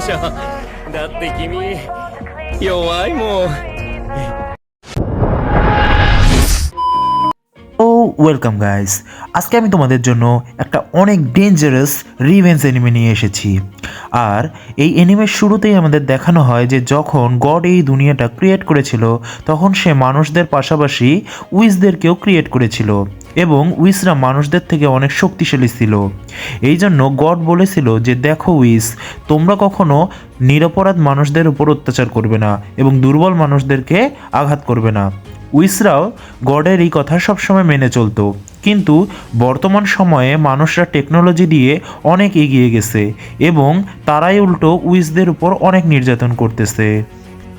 しょだって君弱いもん。ওয়েলকাম guys আজকে আমি তোমাদের জন্য একটা অনেক ডেঞ্জারাস রিভেঞ্জ এনিমে নিয়ে এসেছি। আর এই এনিমের শুরুতেই আমাদের দেখানো হয় যে যখন গড এই দুনিয়াটা ক্রিয়েট করেছিল, তখন সে মানুষদের পাশাপাশি উইসদেরকেও ক্রিয়েট করেছিল এবং উইসরা মানুষদের থেকে অনেক শক্তিশালী ছিল। এই জন্য গড বলেছিল যে, দেখো উইস তোমরা কখনো নিরপরাধ মানুষদের উপর অত্যাচার করবে না এবং দুর্বল মানুষদেরকে আঘাত করবে না। উইসরাও গডের এই কথা সবসময় মেনে চলতো। কিন্তু বর্তমান সময়ে মানুষরা টেকনোলজি দিয়ে অনেক এগিয়ে গেছে এবং তারাই উল্টো উইসদের উপর অনেক নির্যাতন করতেছে।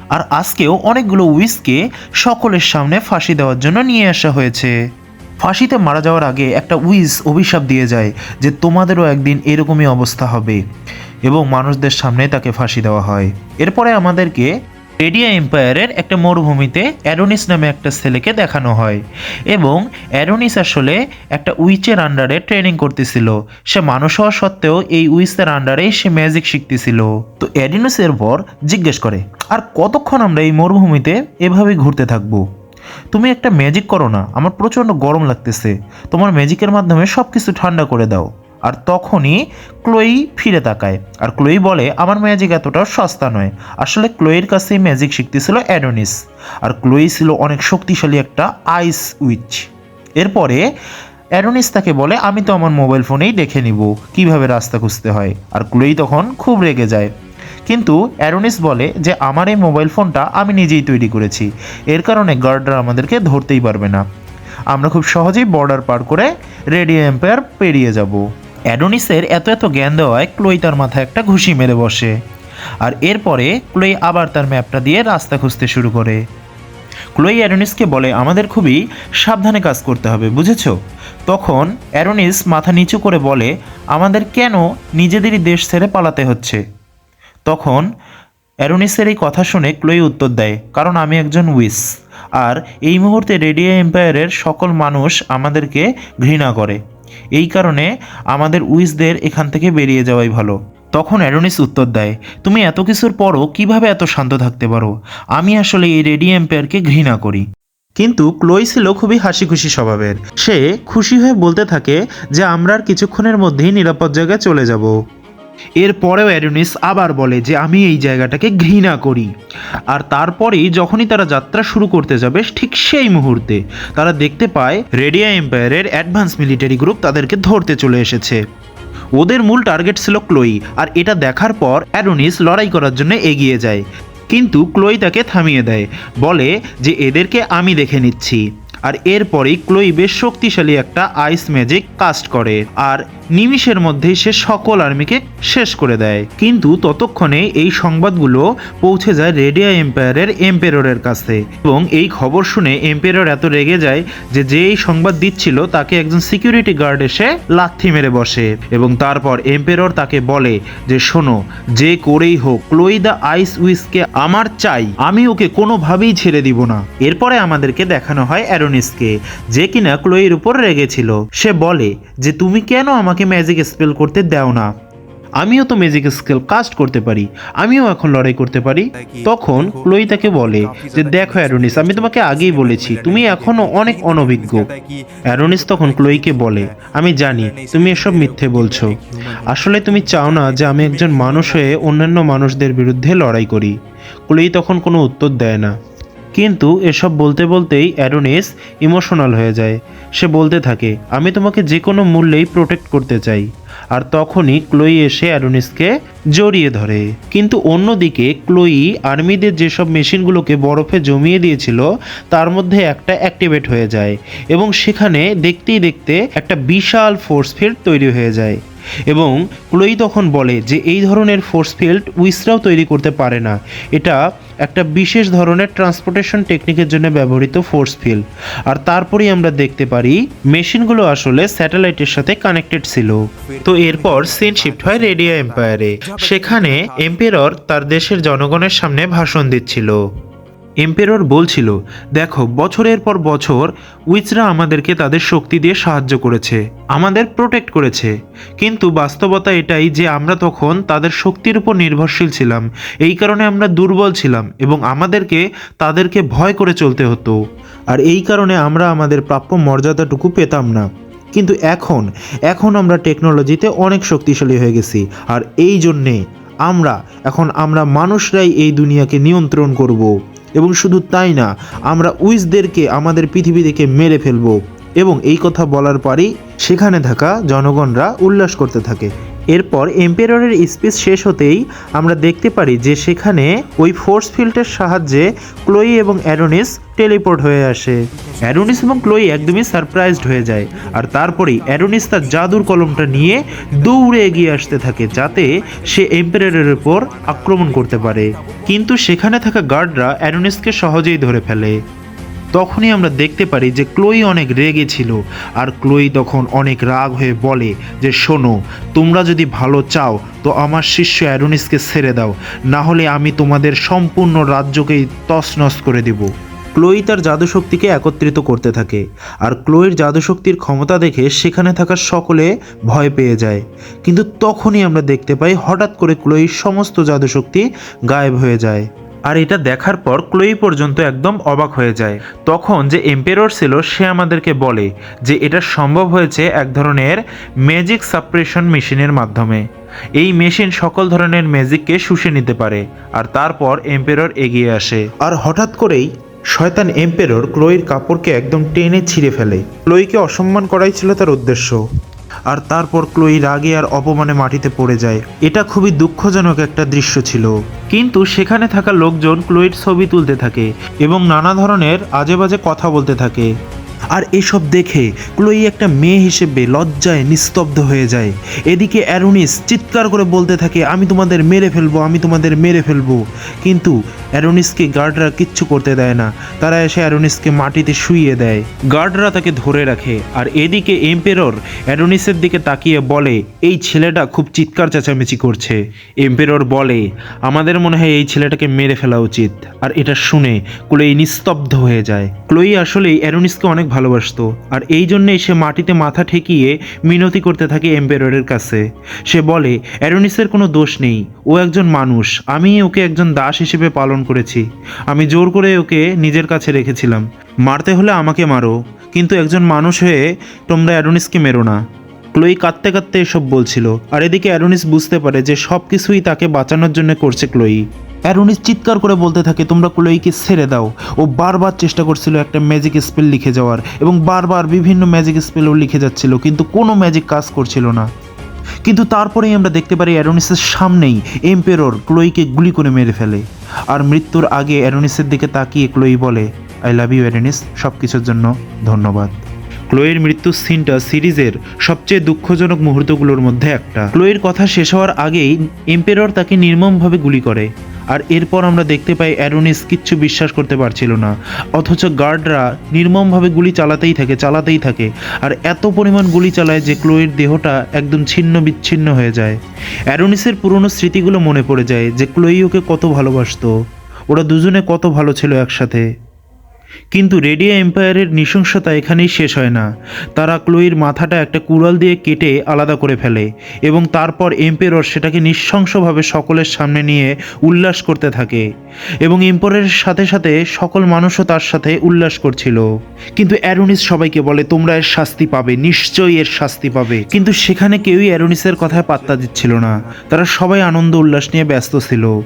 আর আজকেও অনেকগুলো উইসকে সকলের সামনে ফাঁসি দেওয়ার জন্য নিয়ে আসা হয়েছে। ফাঁসিতে মারা যাওয়ার আগে একটা উইস অভিশাপ দিয়ে যায় যে তোমাদেরও একদিন এরকমই অবস্থা হবে এবং মানুষদের সামনে তাকে ফাঁসি দেওয়া হয়। এরপরে আমাদেরকে রেডিয়া এম্পায়ারের একটা মরুভূমিতে অ্যারোনিস নামে একটা ছেলেকে দেখানো হয় এবং অ্যারোনিস আসলে একটা উইচের আন্ডারে ট্রেনিং করতেছিল। সে মানুষ হওয়া সত্ত্বেও এই উইচের আন্ডারে সে ম্যাজিক শিখতেছিল। তো অ্যাডিনোসের পর জিজ্ঞেস করে, আর কতক্ষণ আমরা এই মরুভূমিতে এভাবে ঘুরতে থাকব? তুমি একটা ম্যাজিক করো না, আমার প্রচণ্ড গরম লাগতেছে। তোমার ম্যাজিকের মাধ্যমে সব কিছু ঠান্ডা করে দাও। আর তখনই ক্লোই ফিরে তাকায়। আর ক্লোই বলে, আমার ম্যাজিক এতটাও সস্তা নয়। আসলে ক্লোয়ের কাছেই ম্যাজিক শিখতেছিল অ্যাডোনিস আর ক্লোই ছিল অনেক শক্তিশালী একটা আইস উইচ এরপরে অ্যাডোনিস তাকে বলে, আমি তো আমার মোবাইল ফোনেই দেখে নিব, কীভাবে রাস্তা খুঁজতে হয়? আর ক্লোই তখন খুব রেগে যায়। কিন্তু অ্যারোনিস বলে যে, আমার এই মোবাইল ফোনটা আমি নিজেই তৈরি করেছি। এর কারণে গার্ডরা আমাদেরকে ধরতেই পারবে না। আমরা খুব সহজেই বর্ডার পার করে রেডিও এম্পায়ার পেরিয়ে যাব। অ্যাডোনিসের এত এত জ্ঞান দেওয়ায় ক্লোই তার মাথায় একটা ঘুষি মেরে বসে। আর এরপরে ক্লোই আবার তার ম্যাপটা দিয়ে রাস্তা খুঁজতে শুরু করে। ক্লোই অ্যারোনিসকে বলে, আমাদের খুবই সাবধানে কাজ করতে হবে, বুঝেছ? তখন অ্যারোনিস মাথা নিচু করে বলে, আমাদের কেন নিজেদেরই দেশ ছেড়ে পালাতে হচ্ছে? তখন অ্যারোনিসের এই কথা শুনে ক্লোই উত্তর দেয়, কারণ আমি একজন উইস, আর এই মুহূর্তে রেডিও এম্পায়ারের সকল মানুষ আমাদেরকে ঘৃণা করে। এই কারণে আমাদের উইসদের এখান থেকে বেরিয়ে যাওয়াই ভালো। তখন অ্যারোনিস উত্তর দেয়, তুমি এত কিছুর পরও কীভাবে এত শান্ত থাকতে পারো? আমি আসলে এই রেডি এম্পায়ারকে ঘৃণা করি। কিন্তু ক্লোই ছিল খুবই হাসি খুশি স্বভাবের। সে খুশি হয়ে বলতে থাকে যে, আমরা আর কিছুক্ষণের মধ্যেই নিরাপদ জায়গায় চলে যাব। এরপরেও অ্যারোনিস আবার বলে যে, আমি এই জায়গাটাকে ঘৃণা করি। আর তারপরেই যখনই তারা যাত্রা শুরু করতে যাবে, ঠিক সেই মুহূর্তে তারা দেখতে পায় রেডিয়া এম্পায়ারের অ্যাডভান্স মিলিটারি গ্রুপ তাদেরকে ধরতে চলে এসেছে। ওদের মূল টার্গেট ছিল ক্লোই, আর এটা দেখার পর অ্যারোনিস লড়াই করার জন্য এগিয়ে যায়। কিন্তু ক্লোই তাকে থামিয়ে দেয়, বলে যে, এদেরকে আমি দেখে নিচ্ছি। আর এরপরেই ক্লোই বেশ শক্তিশালী একটা আইস ম্যাজিক কাস্ট করে, আর নিমিষের মধ্যেই সে সকল আর্মিকে শেষ করে দেয়। কিন্তু ততক্ষণে এই সংবাদগুলো পৌঁছে যায় রেডিয়া এম্পায়ারের এম্পেররের কাছে। এবং এই খবর শুনে এম্পেরর এত রেগে যায় যে যে এই সংবাদ দিচ্ছিল তাকে একজন সিকিউরিটি গার্ড এসে লাথি মেরে বসে। এবং তারপর এম্পেরর তাকে বলে যে, শোনো, যে করেই হোক, ক্লোই দ্য আইস উইসকে আমার চাই, আমি ওকে কোনোভাবেই ছেড়ে দিব না। এরপরে আমাদেরকে দেখানো হয় অ্যারোনিসকে যে কিনা ক্লোইয়ের উপর রেগেছিল। সে বলে, যে তুমি কেন আমাকে ম্যাজিক স্পেল করতে দাও না? আমিও তো ম্যাজিক স্কেল কাস্ট করতে পারি, আমিও এখন লড়াই করতে পারি। তখন ক্লোই তাকে বলে, যে দেখো, অ্যারোনিস, আমি তোমাকে আগেই বলেছি, তুমি এখনও অনেক অনভিজ্ঞ। অ্যারোনিস তখন ক্লোইকে বলে, আমি জানি, তুমি এসব মিথ্যে বলছো। আসলে তুমি চাও না যে আমি একজন মানুষ হয়ে অন্যান্য মানুষদের বিরুদ্ধে লড়াই করি। ক্লোই তখন কোনো উত্তর দেয় না। কিন্তু এসব বলতে বলতেই অ্যারোনিস ইমোশনাল হয়ে যায়। সে বলতে থাকে, আমি তোমাকে যে কোনো মূল্যেই প্রোটেক্ট করতে চাই। আর তখনই ক্লোই এসে অ্যারোনিসকে জড়িয়ে ধরে। কিন্তু অন্যদিকে ক্লোই আর্মিদের যেসব মেশিনগুলোকে বরফে জমিয়ে দিয়েছিল, তার মধ্যে একটা অ্যাক্টিভেট হয়ে যায় এবং সেখানে দেখতেই দেখতে একটা বিশাল ফোর্স ফিল্ড তৈরি হয়ে যায়। এবং ক্লোই তখন বলে যে, এই ধরনের ফোর্স ফিল্ড উইসরাও তৈরি করতে পারে না। এটা একটা বিশেষ ধরনের ট্রান্সপোর্টেশন টেকনিকের জন্য ব্যবহৃত ফোর্স ফিল্ড আর তারপরেই আমরা দেখতে পারি, মেশিনগুলো আসলে স্যাটেলাইটের সাথে কানেক্টেড ছিল। তো এরপর সিন শিফট হয় রেডিয়া এম্পায়ারে সেখানে এম্পেরর তার দেশের জনগণের সামনে ভাষণ দিচ্ছিল। এম্পেরর বলছিল, দেখো, বছরের পর বছর উইচরা আমাদেরকে তাদের শক্তি দিয়ে সাহায্য করেছে, আমাদের প্রোটেক্ট করেছে। কিন্তু বাস্তবতা এটাই যে আমরা তখন তাদের শক্তির উপর নির্ভরশীল ছিলাম। এই কারণে আমরা দুর্বল ছিলাম এবং আমাদেরকে তাদেরকে ভয় করে চলতে হতো। আর এই কারণে আমরা আমাদের প্রাপ্য মর্যাদাটুকু পেতাম না। কিন্তু এখন এখন আমরা টেকনোলজিতে অনেক শক্তিশালী হয়ে গেছি। আর এই জন্যে আমরা, এখন আমরা মানুষরাই এই দুনিয়াকে নিয়ন্ত্রণ করব। এবং শুধু তাই না, আমরা উইসদেরকে আমাদের পৃথিবী থেকে মেরে ফেলব। এবং এই কথা বলার পরেই সেখানে থাকা জনগণরা উল্লাস করতে থাকে। এরপর এম্পেররের স্পিচ শেষ হতেই আমরা দেখতে পারি যে সেখানে ওই ফোর্স ফিল্ডের সাহায্যে ক্লোই এবং অ্যারোনিস টেলিপোর্ট হয়ে আসে। অ্যারোনিস এবং ক্লোই একদমই সারপ্রাইজড হয়ে যায়। আর তারপরেই অ্যারোনিস তার জাদুর কলমটা নিয়ে দৌড়ে এগিয়ে আসতে থাকে যাতে সে এম্পেররের উপর আক্রমণ করতে পারে। কিন্তু সেখানে থাকা গার্ডরা অ্যারোনিসকে সহজেই ধরে ফেলে। তখনই আমরা দেখতে পারি যে ক্লোই অনেক রেগে ছিল, আর ক্লোই তখন অনেক রাগ হয়ে বলে যে, শোনো, তোমরা যদি ভালো চাও, তো আমার শিষ্য অ্যারোনিসকে ছেড়ে দাও, না হলে আমি তোমাদের সম্পূর্ণ রাজ্যকেই তছনছ করে দেব। ক্লোই তার জাদুশক্তিকে একত্রিত করতে থাকে, আর ক্লোয়ের জাদুশক্তির ক্ষমতা দেখে সেখানে থাকা সকলে ভয় পেয়ে যায়। কিন্তু তখনই আমরা দেখতে পাই হঠাৎ করে ক্লোইর সমস্ত জাদুশক্তি গায়েব হয়ে যায়। আর এটা দেখার পর ক্লোই পর্যন্ত একদম অবাক হয়ে যায়। তখন যে এম্পেরর ছিল, সে আমাদেরকে বলে যে এটা সম্ভব হয়েছে এক ধরনের ম্যাজিক সাপ্রেশন মেশিনের মাধ্যমে। এই মেশিন সকল ধরনের ম্যাজিককে শুষে নিতে পারে, আর তারপর এম্পেরর এগিয়ে আসে। আর হঠাৎ করেই শয়তান এম্পেরর ক্লোইর কাপড়কে একদম টেনে ছিঁড়ে ফেলে। ক্লোইকে অসম্মান করাই ছিল তার উদ্দেশ্য। আর তারপর ক্লোই রাগে আর অপমানে মাটিতে পড়ে যায়। এটা খুবই দুঃখজনক একটা দৃশ্য ছিল। কিন্তু সেখানে থাকা লোকজন ক্লোইর ছবি তুলতে থাকে এবং নানা ধরনের আজেবাজে কথা বলতে থাকে। আর এসব দেখে ক্লোই একটা মেয়ে হিসেবে লজ্জায় নিস্তব্ধ হয়ে যায়। এদিকে অ্যারোনিস চিৎকার করে বলতে থাকে, আমি তোমাদের মেরে ফেলব, আমি তোমাদের মেরে ফেলব। কিন্তু অ্যারোনিসকে গার্ডরা কিচ্ছু করতে দেয় না। তারা এসে অ্যারোনিসকে মাটিতে শুইয়ে দেয়। গার্ডরা তাকে ধরে রাখে আর এদিকে এম্পেরর অ্যারোনিসের দিকে তাকিয়ে বলে, এই ছেলেটা খুব চিৎকার চেঁচামেচি করছে। এম্পেরর বলে, আমাদের মনে হয় এই ছেলেটাকে মেরে ফেলা উচিত। আর এটা শুনে ক্লোই নিস্তব্ধ হয়ে যায়। ক্লোই আসলেই অ্যারোনিসকে অনেক ভালোবাসতো। আর এই জন্যেই সে মাটিতে মাথা ঠেকিয়ে মিনতি করতে থাকে এম্পেররের কাছে। সে বলে, অ্যারোনিসের কোনো দোষ নেই। ও একজন মানুষ। আমি ওকে একজন দাস হিসেবে পালন করেছি। আমি জোর করে ওকে নিজের কাছে রেখেছিলাম। মারতে হলে আমাকে মারো। কিন্তু একজন মানুষ হয়ে তোমরা অ্যারোনিসকে মেরো না। ক্লোই কাঁদতে কাঁদতে এসব বলছিল। আর এদিকে অ্যারোনিস বুঝতে পারে যে সব কিছুই তাকে বাঁচানোর জন্য করছে ক্লোই। অ্যারোনিস চিৎকার করে বলতে থাকে, তোমরা ক্লোইকে ছেড়ে দাও। ও বারবার চেষ্টা করছিল একটা ম্যাজিক স্পেল লিখে যাওয়ার এবং বারবার বিভিন্ন ম্যাজিক স্পেলও লিখে যাচ্ছিল, কিন্তু কোনো ম্যাজিক কাজ করছিল না। কিন্তু তারপরেই আমরা দেখতে পারি অ্যারোনিসের সামনেই এম্পেরর ক্লোইকে গুলি করে মেরে ফেলে। আর মৃত্যুর আগে অ্যারোনিসের দিকে তাকিয়ে ক্লোই বলে আই লাভ ইউ অ্যারোনিস সব কিছুর জন্য ধন্যবাদ। ক্লোয়ের মৃত্যুর সিনটা সিরিজের সবচেয়ে দুঃখজনক মুহূর্তগুলোর মধ্যে একটা। ক্লোয়ের কথা শেষ হওয়ার আগেই এম্পেরর তাকে নির্মমভাবে গুলি করে। আর এরপর আমরা দেখতে পাই অ্যারোনিস কিচ্ছু বিশ্বাস করতে পারছিল না। অথচ গার্ডরা নির্মমভাবে গুলি চালাতেই থাকে চালাতেই থাকে। আর এত পরিমাণ গুলি চালায় যে ক্লোয়ের দেহটা একদম ছিন্ন বিচ্ছিন্ন হয়ে যায়। অ্যারোনিসের পুরনো স্মৃতিগুলো মনে পড়ে যায় যে ক্লোই ওকে কত ভালোবাসতো। ওরা দুজনে কত ভালো ছিল একসাথে। কিন্তু রেডিয়া এম্পায়ারের নৃশংসতা এখানেই শেষ হয় না। তারা ক্লোইর মাথাটা একটা কুড়াল দিয়ে কেটে আলাদা করে ফেলে এবং তারপর এম্পেরর সেটাকে নৃশংসভাবে সকলের সামনে নিয়ে উল্লাস করতে থাকে এবং এম্পরের সাথে সাথে সকল মানুষও তার সাথে উল্লাস করছিল। কিন্তু অ্যারোনিস সবাইকে বলে, তোমরা এর শাস্তি পাবে, নিশ্চয়ই এর শাস্তি পাবে। কিন্তু সেখানে কেউই অ্যারোনিসের কথায় পাত্তা দিচ্ছিল না। তারা সবাই আনন্দ উল্লাস নিয়ে ব্যস্ত ছিল।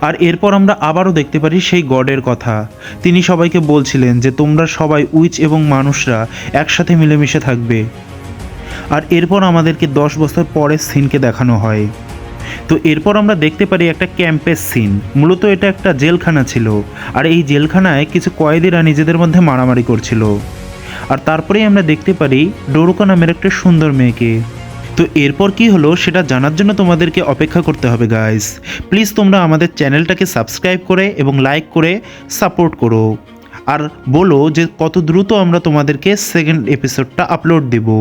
আর এরপর আমরা আবারও দেখতে পারি সেই গডের কথা। তিনি সবাইকে বলছিলেন যে তোমরা সবাই উইচ এবং মানুষরা একসাথে মিলেমিশে থাকবে। আর এরপর আমাদেরকে দশ বছর পরের সিনকে দেখানো হয়। তো এরপর আমরা দেখতে পারি একটা ক্যাম্পের সিন। মূলত এটা একটা জেলখানা ছিল। আর এই জেলখানায় কিছু কয়েদিরা নিজেদের মধ্যে মারামারি করছিল। আর তারপরেই আমরা দেখতে পারি ডোরুকা নামের একটা সুন্দর মেয়েকে। তো এরপর কি হলো সেটা জানার জন্য তোমাদেরকে অপেক্ষা করতে হবে গাইস প্লিজ তোমরা আমাদের চ্যানেলটাকে সাবস্ক্রাইব করে এবং লাইক করে সাপোর্ট করো। আর বলো যে কত দ্রুত আমরা তোমাদেরকে সেকেন্ড এপিসোডটা আপলোড দেবো।